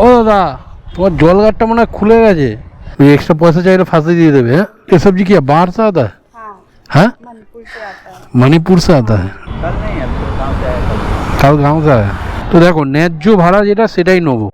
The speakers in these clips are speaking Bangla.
ও দাদা তোমার জল গাড়টা মনে হয় খুলে গেছে ওই এক্সট্রা পয়সা চাইলে ফাঁসে দিয়ে দেবে হ্যাঁ ये सब्जी क्या बाहर से आता है हाँ हाँ मणिपुर से आता है मणिपुर से आता है कल नहीं है तो गाँव से आया कल কাল গাঁও से आया তো দেখো ন্যায্য ভাড়া যেটা সেটাই নেবো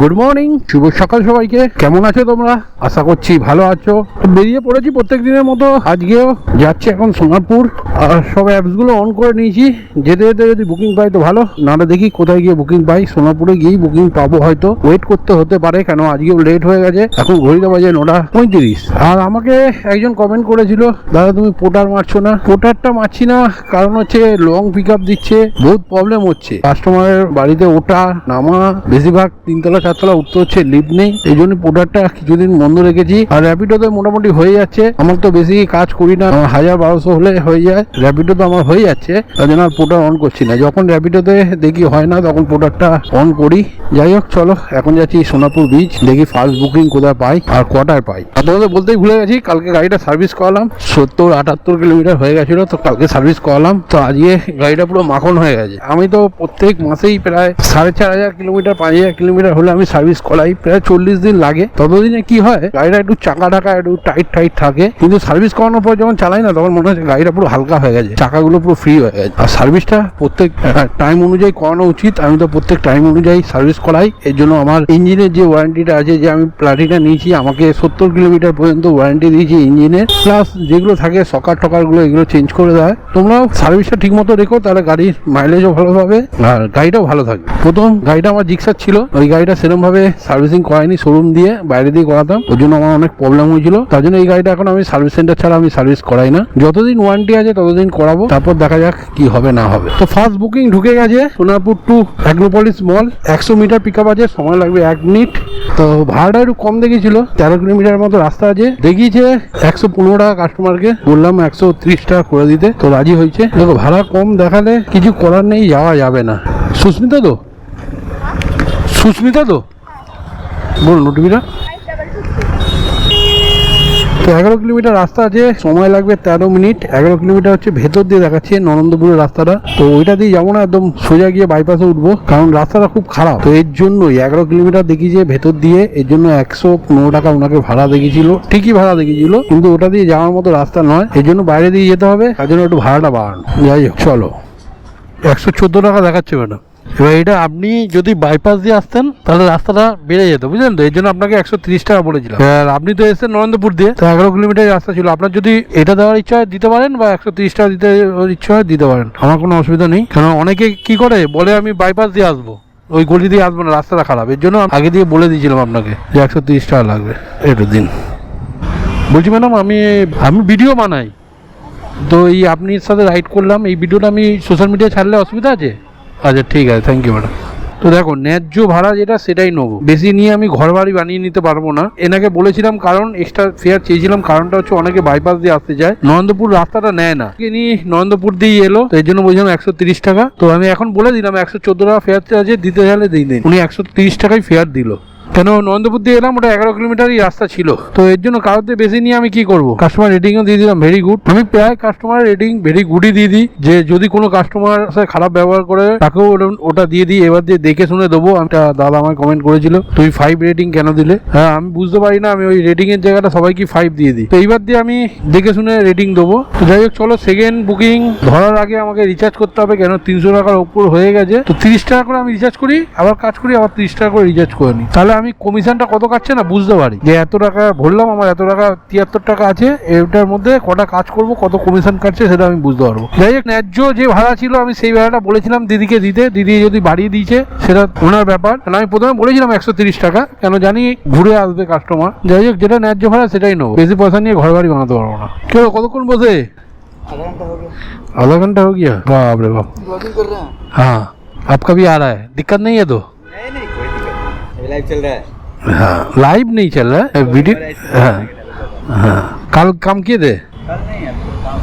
গুড মর্নিং শুভ সকাল সবাইকে। কেমন আছো তোমরা? আশা করছি ভালো আছো। বেরিয়ে পড়েছি প্রত্যেক দিনের মতো। আজকেও যাচ্ছি এখন সোনারপুর। আর সব অ্যাপসগুলো অন করে নিয়েছি। যেতে যেতে যদি বুকিং পাই তো ভালো। নাহলে দেখি কোথায় গিয়ে বুকিং পাই। সোনারপুরে গিয়েই বুকিং পাবো হয়তো। ওয়েট করতে হতে পারে, কেন আজকেও লেট হয়ে গেছে। এখন ঘড়িতে বাজে নটা পঁয়ত্রিশ। আর আমাকে একজন কমেন্ট করেছিল, দাদা, তুমি পোটার মারছো না? পোটারটা মারছি না। কারণ হচ্ছে লং পিক দিচ্ছে। বহুত প্রবলেম হচ্ছে। কাস্টমারের বাড়িতে ওঠা, নামা, বেশিরভাগ তিনতলা চারতলা উঠতে হচ্ছে লিফট নেই। এই জন্য পোটারটা কিছুদিন বন্ধ রেখেছি। আর র্যাপিডোতে মোটামুটি হয়ে যাচ্ছে। আমার তো বেশি কাজ করি না। হাজার বারোশো হলে হয়ে যায়। র্যাপিডো তো আমার হয়ে যাচ্ছে। তার জন্য আর পোটার অন করছি না। যখন র্যাপিডোতে দেখি হয় না, তখন পোটারটা অন করি। যাই হোক, চলো, এখন যাচ্ছি সোনাপুর বিচ দেখি ফার্স্ট বুকিং কোথায় পাই আর কটায় পাই। আর তোমাদের বলতেই ভুলে গেছি, কালকে গাড়িটা সার্ভিস করালাম। সত্তর, আটাত্তর কিলোমিটার হয়ে গেছিল, তো কালকে সার্ভিস করালাম। তো আজকে গাড়িটা পুরো মাখন হয়ে গেছে। আমি তো প্রত্যেক মাসেই প্রায় সাড়ে চার হাজার কিলোমিটার, পাঁচ হাজার কিলোমিটার হলে সার্ভিস করাই। প্রায় চল্লিশ দিন লাগে। ততদিনে কি হয়, গাড়িটা একটু চাকা টাকা একটু টাইট টাইট থাকে। কিন্তু সার্ভিস করানোর পর যখন চালাই না, তখন মনে হচ্ছে গাড়িটা পুরো হালকা হয়ে গেছে। চাকাগুলো পুরো ফ্রি হয়ে গেছে। আর সার্ভিসটা প্রত্যেক টাইম অনুযায়ী করানো উচিত। আমি তো প্রত্যেক টাইম অনুযায়ী সার্ভিস করাই। এর জন্য আমার ইঞ্জিনের যে ওয়ারেন্টিটা আছে, যে আমি প্লাটিনা নিয়েছি, আমাকে সত্তর কিলোমিটার পর্যন্ত ওয়ারেন্টি দিয়েছি ইঞ্জিনের প্লাস যেগুলো থাকে, সকার টকারগুলো এগুলো চেঞ্জ করে দেয়। তোমরাও সার্ভিসটা ঠিক মতো রেখো, তাহলে গাড়ির মাইলেজও ভালো পাবে, আর গাড়িটাও ভালো থাকবে। প্রথম গাড়িটা আমার জিক্সার ছিল, ওই গাড়িটা সেরকম ভাবে সার্ভিসিং করাইনি শোরুম দিয়ে, বাইরে দিয়ে করাতাম। ওই জন্য আমার অনেক প্রবলেম হয়েছিল। তার জন্য এই গাড়িটা এখন আমি সার্ভিস সেন্টার ছাড়া আমি সার্ভিস করাই না। যতদিন ওয়ারেন্টি আছে, ততদিন করাবো। তারপর দেখা যাক কি হবে, না হবে। তো ফার্স্ট বুকিং ঢুকে গেছে সোনারপুর টু অ্যাগ্রোপলিস মল একশো মিটার পিক আছে, সময় লাগবে এক মিনিট তো ভাড়াটা একটু কম দেখিয়েছিল, তেরো কিলোমিটার মতো রাস্তা আছে। দেখিয়েছে একশো পনেরো টাকা কাস্টমারকে বললাম একশো ত্রিশ টাকা করে দিতে। তো রাজি হয়েছে। দেখো, ভাড়া কম দেখালে কিছু করার নেই, যাওয়া যাবে না। সুস্মিতা তো? সুস্মিতা তো? বলুন ওটিপিটা তো এগারো কিলোমিটার রাস্তা আছে, সময় লাগবে তেরো মিনিট। এগারো কিলোমিটার হচ্ছে ভেতর দিয়ে দেখাচ্ছে নরেন্দ্রপুরের রাস্তাটা। তো ওইটা দিয়ে যাব না, একদম সোজা গিয়ে বাইপাসে উঠবো, কারণ রাস্তাটা খুব খারাপ। তো এর জন্যই এগারো কিলোমিটার দেখিয়েছে ভেতর দিয়ে, এর জন্য একশো পনেরো টাকা ওনাকে ভাড়া দেখিয়েছিল। ঠিকই ভাড়া দেখিয়েছিল, কিন্তু ওটা দিয়ে যাওয়ার মতো রাস্তা নয়। এর জন্য বাইরে দিয়ে যেতে হবে, তার জন্য একটু ভাড়াটা বাড়ানো। যাই হোক, চলো। একশো চোদ্দ টাকা দেখাচ্ছে ম্যাডাম। এবার এটা আপনি যদি বাইপাস দিয়ে আসতেন তাহলে রাস্তাটা বেড়ে যেত বুঝলেন তো? এই জন্য আপনাকে একশো তিরিশ টাকা বলেছিলাম। আর আপনি তো এসেছেন নরেন্দ্রপুর দিয়ে তো এগারো কিলোমিটার রাস্তা ছিল। আপনার যদি এটা দেওয়ার ইচ্ছা হয় দিতে পারেন বা একশো তিরিশ টাকা দিতে ইচ্ছা হয় দিতে পারেন। আমার কোনো অসুবিধা নেই। কারণ অনেকে কি করে বলে আমি বাইপাস দিয়ে আসব। ওই গলি দিয়ে আসব না রাস্তাটা খারাপ। এর জন্য আগে দিয়ে বলে দিয়েছিলাম আপনাকে যে একশো তিরিশ টাকা লাগবে। একটু দিন। বলছি ম্যাডাম আমি আমি ভিডিও বানাই। তো এই আপনার সাথে রাইড করলাম। এই ভিডিওটা আমি সোশ্যাল মিডিয়ায় ছাড়লে অসুবিধা আছে? আচ্ছা ঠিক আছে থ্যাংক ইউ ম্যাডাম তো দেখো, ন্যায্য ভাড়া যেটা, সেটাই নেব। বেশি নিয়ে আমি ঘর বাড়ি বানিয়ে নিতে পারব না। এনাকে বলেছিলাম কারণ এক্সট্রা ফেয়ার চেয়েছিলাম, কারণটা হচ্ছে অনেকে বাইপাস দিয়ে আসতে যায় নরেন্দ্রপুর রাস্তাটা নেয় না। তিনি নরেন্দ্রপুর দিয়ে এলো, তো এর জন্য বলছিলাম একশো তিরিশ টাকা। তো আমি এখন বলে দিলাম, একশো চোদ্দ টাকা ফেয়ার আছে, দিতে চাইলে দিই দিন। উনি একশো তিরিশ টাকাই ফেয়ার দিল। কেন? নন্দপুর দিয়ে এলাম, ওটা এগারো কিলোমিটারই রাস্তা ছিল। তো এর জন্য কারোতে বেশি নিয়ে আমি কি করব? কাস্টমার রেটিংও দিয়ে দিলাম ভেরি গুড আমি প্রায় কাস্টমার রেটিং ভেরি গুডই দিয়ে দিই। যে যদি কোনো কাস্টমার খারাপ ব্যবহার করে, তাকেও ওটা- দিয়ে দিই। এবার দিয়ে দেখে শুনে দেবো, একটা দাদা আমায় কমেন্ট করেছিল, তুই ফাইভ রেটিং কেন দিলে? হ্যাঁ আমি বুঝতে পারি না, আমি ওই রেটিং এর জায়গাটা সবাইকে ফাইভ দিয়ে দিই। তো এইবার দিয়ে আমি দেখে শুনে রেটিং দেবো। তো যাই হোক, চলো সেকেন্ড বুকিং ধরার আগে আমাকে রিচার্জ করতে হবে, কেন? তিনশো টাকার উপর হয়ে গেছে। তো তিরিশ টাকা করে আমি রিচার্জ করি, আবার কাজ করি, আবার তিরিশ টাকা করে রিচার্জ করে নিই। তাহলে আমি কমিশনটা কত কাটছে না বুঝতে পারি যে এত টাকা ভরলাম আমার এত টাকা তিয়াত্তর টাকা আছে এটার মধ্যে কটা কাজ করব কত কমিশন কাটছে সেটা আমি বুঝতে পারবো যাই হোক ন্যায্য যে ভাড়া ছিল আমি সেই ভাড়াটা বলেছিলাম দিদিকে দিতে দিদি যদি বাড়িয়ে দিয়েছে সেটা ওনার ব্যাপার কারণ আমি প্রথমে বলেছিলাম একশো তিরিশ টাকা কেন জানি ঘুরে আসবে কাস্টমার যাই হোক যেটা ন্যায্য ভাড়া সেটাই নেবো বেশি পয়সা নিয়ে ঘর বাড়ি বানাতে পারবো না কেউ কতক্ষণ বসে आधा घंटा हो गया आधा घंटा हो गया बाप रे बाप ब्लॉगिंग कर रहे हैं हाँ आपका भी आ रहा है दिक्कत नहीं है तो लाइव चल रहा है। हाँ लाइव नहीं चल रहा है वीडियो हाँ हाँ। कल काम किए थे? कल नहीं है गाँव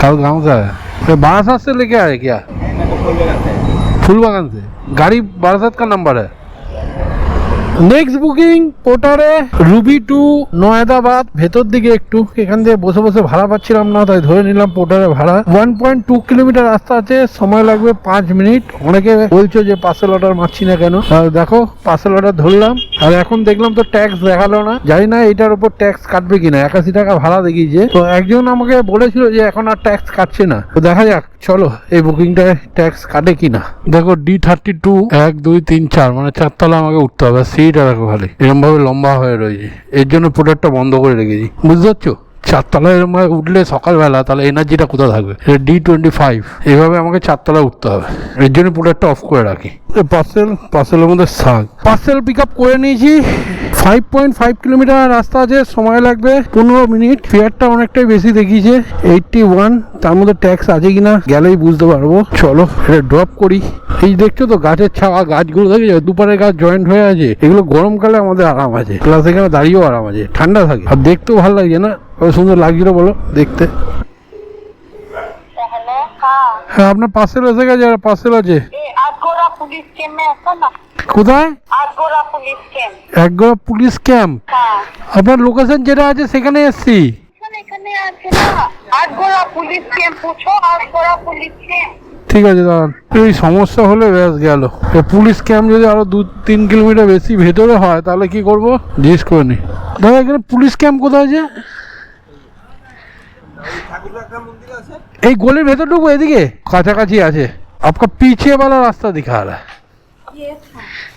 कल से आया? तो बारासात से लेके आए क्या? तो फूल बागान से। गाड़ी बारासात का नंबर है। নেক্সট বুকিং পোটারে রুবি টু নয়দাবাদ ভেতর দিকে একটু। এখান দিয়ে বসে বসে ভাড়া পাচ্ছিলাম না, তাই ধরে নিলাম পোটারে ভাড়া। ওয়ান পয়েন্ট টু কিলোমিটার রাস্তা আছে, সময় লাগবে পাঁচ মিনিট। অনেকে বলছো যে পার্সেল অর্ডার মারছি না কেন? দেখো পার্সেল অর্ডার ধরলাম, আর এখন দেখলাম তো ট্যাক্স দেখাল না। জানি না এটার উপর ট্যাক্স কাটবে কিনা, একাশি টাকা ভাড়া দেখিয়েছে। তো একজন আমাকে বলেছিল যে এখন আর ট্যাক্স কাটছে না। তো দেখা যাক, চলো, এই বুকিংটায় ট্যাক্স কাটে কিনা। দেখো ডি থার্টি টু এক, দুই, তিন, চার মানে চারতলা আমাকে উঠতে হবে। সিটটা রাখো খালি। এরকম ভাবে লম্বা হয়ে রয়েছে। এর জন্য প্রোডাক্টটা বন্ধ করে রেখেছি। বুঝতে পারছ? চারতলায় এরকম ভাবে উঠলে সকালবেলা তাহলে এনার্জিটা কোথায় থাকবে? ডি টোয়েন্টি ফাইভ এভাবে আমাকে চারতলায় উঠতে হবে। এর জন্য প্রোডাক্টটা অফ করে রাখি। পার্সেল পার্সেলের মধ্যে শাক। পার্সেল পিক আপ করে নিয়েছি। ফাইভ পয়েন্ট ফাইভ কিলোমিটার রাস্তা আছে সময় লাগবে। পনেরো মিনিট। ফেয়ারটা অনেকটাই বেশি দেখিয়েছে। এইটটি ওয়ান তার মধ্যে ট্যাক্স আছে কিনা গেলেই বুঝতে পারব। চলো এটা ড্রপ করি। এই দেখছ তো গাছের ছাওয়া গাছগুলো দেখেছ? দুপারে গাছ জয়েন্ট হয়ে আছে। এগুলো গরমকালে আমাদের আরাম আছে। প্লাস এখানে দাঁড়িয়েও আরাম আছে। ঠান্ডা থাকে। আর দেখতেও ভালো লাগছে না? সুন্দর লাগছিল বলো দেখতে। হ্যাঁ আপনার পার্সেল এসে গেছে পার্সেল আছে। পুলিশ ক্যাম্পে আসো না? কোথায়? Atgora police camp Ekgora police camp আপনার লোকেশন যেটা আছে সেখানে এসছি। এখানে এখানে আছে না। আটগোড়া পুলিশ ক্যাম্প পুছো আটগোড়া পুলিশ ক্যাম্প ঠিক আছে দাঁড়ান। এই সমস্যা হলে ব্যাস গেল। পুলিশ ক্যাম্প যদি আরও দু তিন কিলোমিটার বেশি ভেতরে হয় তাহলে কি করব? জিজ্ঞেস করে নি। দাদা এখানে পুলিশ ক্যাম্প কোথায় আছে এই গলির ভেতর ঢুকবো এদিকে কাছাকাছি আছে। आपका पीछे वाला रास्ता दिखा रहा है।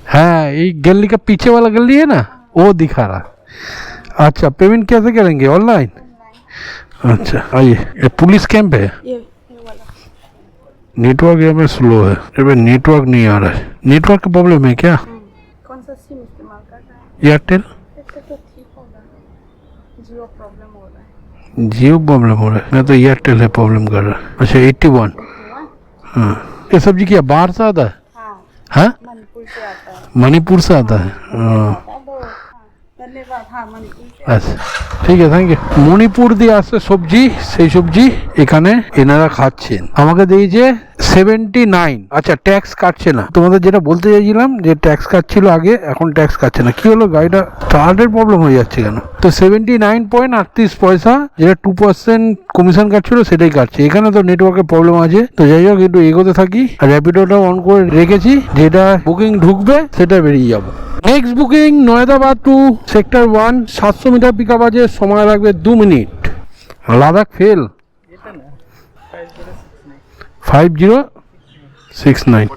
हाँ ये गली का पीछे वाला गली है ना? वो दिखा रहा। अच्छा पेमेंट कैसे करेंगे? ऑनलाइन? अच्छा आइए। ये पुलिस कैंप है? नेटवर्क यहाँ पे स्लो है। यहाँ नेटवर्क नहीं आ रहा है। नेटवर्क का प्रॉब्लम है क्या? कौन सा सिम इस्तेमाल कर रहा है? एयरटेल तो ठीक होगा। जियो प्रॉब्लम हो रहा है। जियो प्रॉब्लम हो रहा है। मैं तो एयरटेल है प्रॉब्लम कर रहा। है अच्छा एट्टी वन? हाँ। ये सब्ज़ी क्या बाहर से आता है? हाँ। हाँ? मणिपुर से आता है। আচ্ছা ঠিক আছে থ্যাংক ইউ মণিপুর দিয়ে আসছে সবজি, সেই সবজি এখানে এনারা খাচ্ছেন। আমাকে দিয়েছে সেভেন্টি নাইন আচ্ছা ট্যাক্স কাটছে না। তোমাদের যেটা বলতে চাইছিলাম যে ট্যাক্স কাটছিল আগে, এখন ট্যাক্স কাটছে না। কি হলো গাড়িটা? স্টার্টের প্রবলেম হয়ে যাচ্ছে কেন? তো সেভেন্টি নাইন পয়েন্ট আটত্রিশ পয়সা, যেটা টু পার্সেন্ট কমিশন কাটছিল, সেটাই কাটছে। এখানে তো নেটওয়ার্কের প্রবলেম আছে। তো যাই হোক, একটু এগোতে থাকি। র্যাপিডোটা অন করে রেখেছি। যেটা বুকিং ঢুকবে, সেটা বেরিয়ে যাব। Next booking Nayabad to sector one সাতশো মিটার পিক আপ আছে, সময় লাগবে দু মিনিট। লাদাখ ফেল ফাইভ জিরো সিক্স নাইন.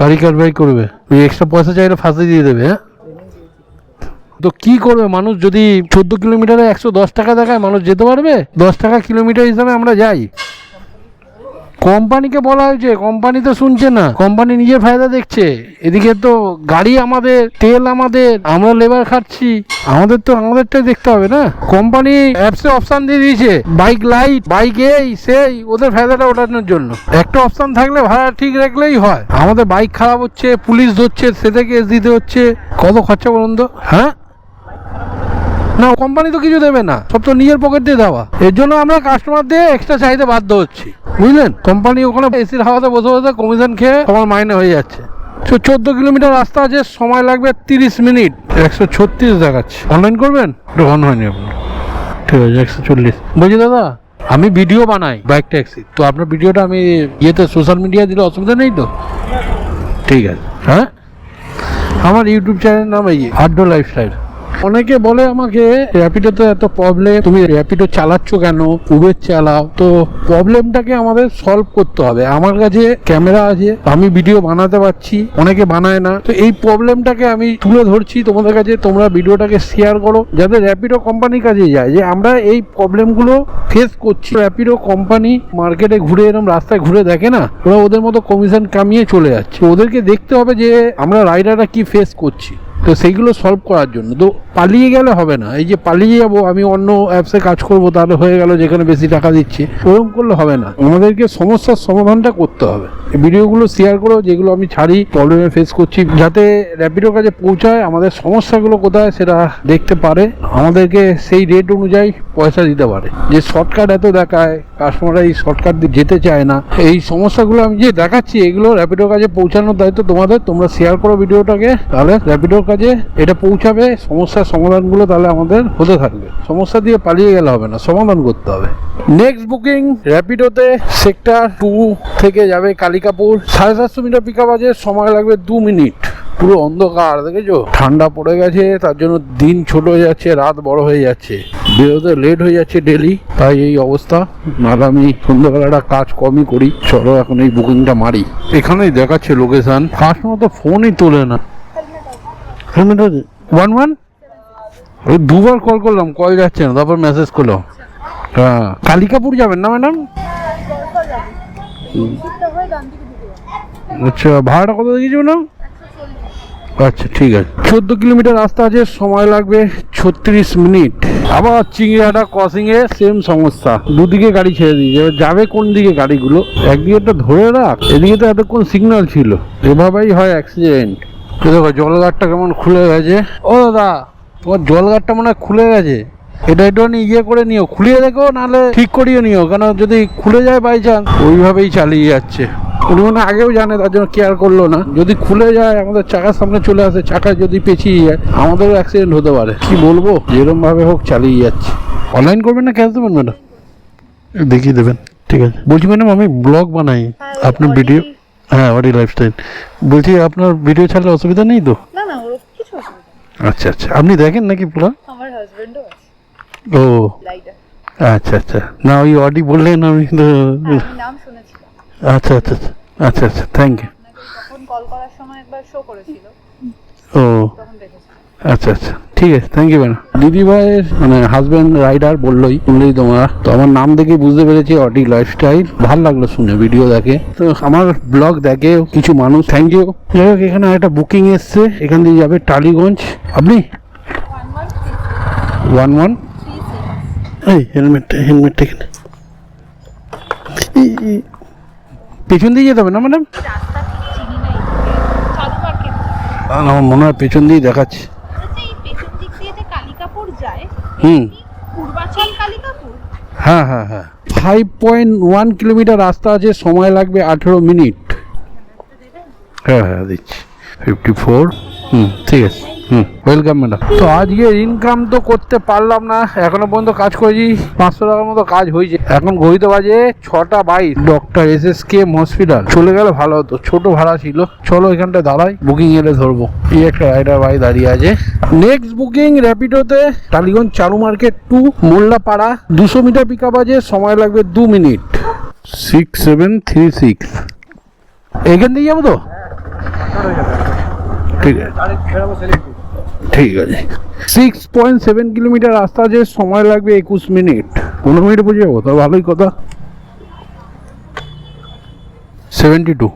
গাড়ি কারবাই করবে। ওই এক্সট্রা পয়সা চাইলে ফাঁসি দিয়ে দেবে হ্যাঁ? তো কি করবে? মানুষ যদি চোদ্দ কিলোমিটারে একশো দশ টাকা দেখায়, মানুষ যেতে পারবে? দশ টাকা কিলোমিটার হিসাবে আমরা যাই। কোম্পানিকে বলা হয়েছে কোম্পানি তো শুনছে না, কোম্পানি নিজের ফায়দা দেখছে। এদিকে তো গাড়ি আমাদের, তেল আমাদের, আমরা লেবার খাচ্ছি আমাদের তো, আমাদেরটাই দেখতে হবে না? কোম্পানি অ্যাপসে অপশন দিয়ে দিয়েছে বাইক লাইট বাইক এই, সেই, ওদের ফায়দাটা ওঠানোর জন্য। একটা অপশন থাকলে ভাড়া ঠিক রাখলেই হয়। আমাদের বাইক খারাপ হচ্ছে, পুলিশ ধরছে সেটা কেস দিতে হচ্ছে। কত খরচা বলুন তো? হ্যাঁ? না কোম্পানি তো কিছু দেবে না, সব তো নিজের পকেট দিয়ে দেওয়া। এর জন্য আমরা কাস্টমার দিয়ে এক্সট্রা চাইতে বাধ্য হচ্ছি। বুঝলেন? কোম্পানি ওখানে এসির হাওয়াতে বসে বসে কমিশন খেয়ে আমার মাইনে হয়ে যাচ্ছে। তো চোদ্দ কিলোমিটার রাস্তা আছে, সময় লাগবে তিরিশ মিনিট। একশো ছত্রিশ দেখাচ্ছে। অনলাইন করবেন? একটু অন হয়নি আপনার। ঠিক আছে, একশো চল্লিশ। বলছি, দাদা, আমি ভিডিও বানাই বাইক ট্যাক্সি তো আপনার ভিডিওটা আমি ইয়েতে সোশ্যাল মিডিয়া দিলে অসুবিধা নেই তো? ঠিক আছে। হ্যাঁ? আমার ইউটিউব চ্যানেল নাম এই আড্ডো লাইফস্টাইল অনেকে বলে আমাকে র্যাপিডোতে এত প্রবলেম তুমি র্যাপিডো চালাচ্ছ কেন? উবের চালাও। তো প্রবলেমটাকে আমাদের সলভ করতে হবে। আমার কাছে ক্যামেরা আছে, আমি ভিডিও বানাতে পারছি, অনেকে বানায় না। তো এই প্রবলেমটাকে আমি তুলে ধরছি তোমাদের কাছে, তোমরা ভিডিওটাকে শেয়ার করো, যাতে র্যাপিডো কোম্পানির কাছে যায়। যে আমরা এই প্রবলেমগুলো ফেস করছি। র্যাপিডো কোম্পানি মার্কেটে ঘুরে এরকম রাস্তায় ঘুরে দেখে না? ওরা ওদের মতো কমিশন কামিয়ে চলে যাচ্ছে। ওদেরকে দেখতে হবে যে আমরা রাইডাররা কি ফেস করছি। তো সেইগুলো সলভ করার জন্য। তো পালিয়ে গেলে হবে না। এই যে পালিয়ে যাব, আমি অন্য অ্যাপসে কাজ করব, তাহলে হয়ে গেল যেখানে বেশি টাকা দিচ্ছে। ওরকম করলে হবে না। আমাদেরকে সমস্যার সমাধানটা করতে হবে। ভিডিওগুলো শেয়ার করো যেগুলো আমি ছাড়ি প্রবলেমে ফেস করছি, যাতে র্যাপিডোর কাছে পৌঁছায়, আমাদের সমস্যাগুলো কোথায় সেটা দেখতে পারে। আমাদেরকে সেই রেট অনুযায়ী পয়সা দিতে পারে। যে শর্টকাট এত দেখায় কাস্টমাররা এই শর্টকাট যেতে চায় না। এই সমস্যাগুলো আমি যে দেখাচ্ছি, এগুলো র্যাপিডোর কাছে পৌঁছানোর দায়িত্ব তোমাদের। তোমরা শেয়ার করো ভিডিওটাকে, তাহলে র্যাপিডোর কাছে এটা পৌঁছাবে সমস্যার সমাধানগুলো তাহলে আমাদের হতে থাকবে। সমস্যা দিয়ে পালিয়ে গেলে হবে না, সমাধান করতে হবে। নেক্সট বুকিং র্যাপিডোতে সেক্টর টু থেকে যাবে কালিকাপুর। সাড়ে সাতশো মিটার পিক আপ আছে, সময় লাগবে দু মিনিট। পুরো অন্ধকার, দেখেছ? ঠান্ডা পড়ে গেছে, তার জন্য দিন ছোট হয়ে যাচ্ছে, রাত বড় হয়ে যাচ্ছে। বেরোতে লেট হয়ে যাচ্ছে ডেলি তাই এই অবস্থা। নাহলে আমি সন্ধ্যাবেলাটা কাজ কমই করি, চলো এখন এই বুকিংটা মারি। এখানেই দেখাচ্ছে লোকেশন কাস্টমার তো ফোনই তোলে না। হেলমেট ওয়ান ওয়ান ওই দুবার কল করলাম কল যাচ্ছে না তারপর মেসেজ করলাম হ্যাঁ। কালিকাপুর যাবেন না ম্যাডাম আচ্ছা ভাড়াটা কত দিয়েছি ম্যাডাম আচ্ছা ঠিক আছে। চোদ্দ কিলোমিটার রাস্তা আছে সময় লাগবে ছত্রিশ মিনিট। আবার চিংড়িহাটা ক্রসিং এ সেম সমস্যা। দুদিকে গাড়ি ছেড়ে দিয়েছে। এবার যাবে কোন দিকে গাড়িগুলো? একদিকে তো ধরে রাখ এদিকে তো এতক্ষণ সিগন্যাল ছিল। এভাবেই হয় অ্যাক্সিডেন্ট দেখো জলগাটটা কেমন খুলে গেছে। ও দাদা তোমার জলগাটটা মনে হয় খুলে গেছে। এটা একটুখানি ইয়ে করে নিও খুলিয়ে দেখো নাহলে ঠিক করিয়ে নিও কেন যদি খুলে যায় বাই চান্স ওইভাবেই চালিয়ে যাচ্ছে। উনি মনে আগেও জানে তার জন্য কেয়ার করল না। যদি খুলে যায় আমাদের চাকার সামনে চলে আসে চাকা যদি পেঁচিয়ে যায় আমাদেরও অ্যাক্সিডেন্ট হতে পারে। কি বলব? যেরকম ভাবে হোক চালিয়ে যাচ্ছে। অনলাইন করবেন না ক্যাশ দেবেন ম্যাডাম? দেখিয়ে দেবেন ঠিক আছে। বলছি ম্যাডাম আমি ব্লগ বানাই। আপনার ভিডিও হ্যাঁ অডি লাইফস্টাইল বলছি আপনার ভিডিও ছাড়লে অসুবিধা নেই তো? না না ওরকম কিছু অসুবিধা আচ্ছা আচ্ছা। আপনি দেখেন নাকি পুরো? আমার হাজবেন্ডও আছে। ও। আচ্ছা আচ্ছা। না ওই অডি বললেন আমি তো নাম শুনেছিলাম। আচ্ছা আচ্ছা আচ্ছা। আচ্ছা আচ্ছা। থ্যাংক ইউ আপনাকে তখন কল করার সময় একবার শো করেছিল। ও। তখন দেখেছিলাম আচ্ছা আচ্ছা। ঠিক আছে থ্যাংক ইউ ম্যাডাম দিদি ভাইয়ের মানে হাজব্যান্ড রাইডার বললোই শুনলেই তোমরা। তো আমার নাম দেখে বুঝতে পেরেছি অডি লাইফস্টাইল ভালো লাগল শুনে ভিডিও দেখে। তো আমার ব্লগ দেখে কিছু মানুষ থ্যাংক ইউ যাই হোক এখানে একটা বুকিং এসছে। এখান দিয়ে যাবে টালিগঞ্জ। আপনি? ওয়ান ওয়ান এই হেলমেটটা হেলমেটটা এখানে। পেছন দিয়ে যেতে হবে না ম্যাডাম রাস্তা ঠিক চিনি নাই চালু মার্কেট আমার মনে হয় পেছন দিয়ে দেখাচ্ছে। আচ্ছা দিয়ে যায় হুম। হ্যাঁ হ্যাঁ হ্যাঁ। ফাইভ পয়েন্ট ওয়ান কিলোমিটার রাস্তা আছে সময় লাগবে আঠেরো মিনিট। হ্যাঁ হ্যাঁ দিচ্ছি। ফিফটি ফোর হুম ঠিক আছে। ওয়েলকাম ম্যাডাম তো আজকে ইনকাম তো করতে পারলাম না, এখনও পর্যন্ত কাজ করেছি, পাঁচশো টাকার মতো কাজ হয়েছে। এখন ঘড়িতে বাজে ছটা বাইশ। Doctor S S K hospital চলে গেলে ভালো হতো, ছোট ভাড়া ছিল। চলো এখানটা দাঁড়াই বুকিং এলে ধরবো। এই একটা রাইডার ভাই দাঁড়িয়ে আছে। নেক্সট বুকিং র্যাপিডোতে টালিগঞ্জ চালু মার্কেট টু মোল্লাপাড়া। দুশো মিটার পিক আপ আছে, সময় লাগবে দু minute six seven three six এখান দিয়ে যাব তো? ঠিক আছে। ঠিক আছে। সিক্স পয়েন্ট সেভেন কিলোমিটার রাস্তা আছে সময় লাগবে একুশ মিনিট। পনেরো মিনিটে পৌঁছে যাব তো ভালোই কথা। Seventy two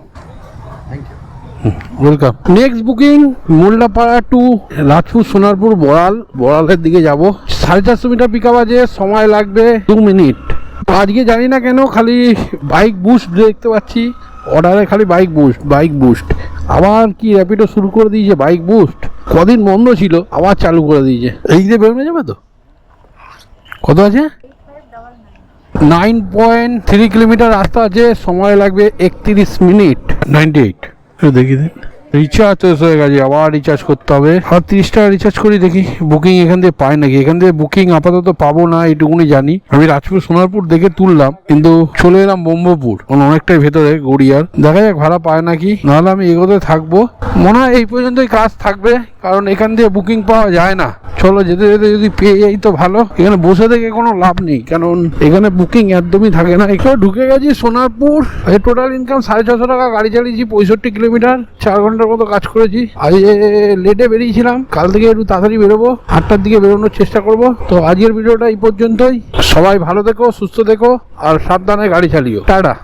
welcome next booking Mollapara to Rajpur Sonarpur Boral বড়ালের দিকে যাব। সাড়ে চারশো মিটার পিক আছে সময় লাগবে দু মিনিট। আজকে জানি না কেন খালি বাইক বুস্ট দেখতে পাচ্ছি। অর্ডারে খালি বাইক বুস্ট বাইক বুস্ট আবার কি র্যাপিডো শুরু করে দিয়েছে বাইক বুস্ট কদিন বন্ধ ছিল আবার চালু করে দিয়েছে। এই দিয়ে বেরোনো যাবে তো? কত আছে? নাইন পয়েন্ট থ্রি কিলোমিটার রাস্তা আছে সময় লাগবে একত্রিশ মিনিট। নাইনটি এইট দেখি দিন রিচার্জ শেষ হয়ে গেছে, আবার রিচার্জ করতে হবে। আর তিরিশ টাকা রিচার্জ করি, দেখি বুকিং এখান থেকে পাই নাকি। এখান থেকে বুকিং আপাতত পাবো না, এইটুকুনি জানি। আমি রাজপুর, সোনারপুর দেখে তুললাম, কিন্তু চলে এলাম মানে অনেকটাই ভেতরে, গড়িয়ার। দেখা যাক ভাড়া পায় নাকি, নাহলে আমি এগোতে থাকব। মনে হয় এই পর্যন্তই কাজ থাকবে, কারণ এখান থেকে বুকিং পাওয়া যায় না। চলো যেতে যেতে যদি পেয়ে যাই তো ভালো। এখানে বসে থেকে কোনো লাভ নেই, কারণ এখানে বুকিং একদমই থাকে না। এখানে ঢুকে গেছি সোনারপুর। টোটাল ইনকাম সাড়ে ছশো টাকা, গাড়ি চালিয়েছি পঁয়ষট্টি কিলোমিটার, চার ঘণ্টার মতো কাজ করেছি। আজ লেটে বেরিয়েছিলাম। কাল থেকে একটু তাড়াতাড়ি বেরোবো। আটটার দিকে বেরোনোর চেষ্টা করব। তো আজকের ভিডিওটা এই পর্যন্তই। সবাই ভালো থেকো, সুস্থ থেকো, আর সাবধানে গাড়ি চালিও। টাটা।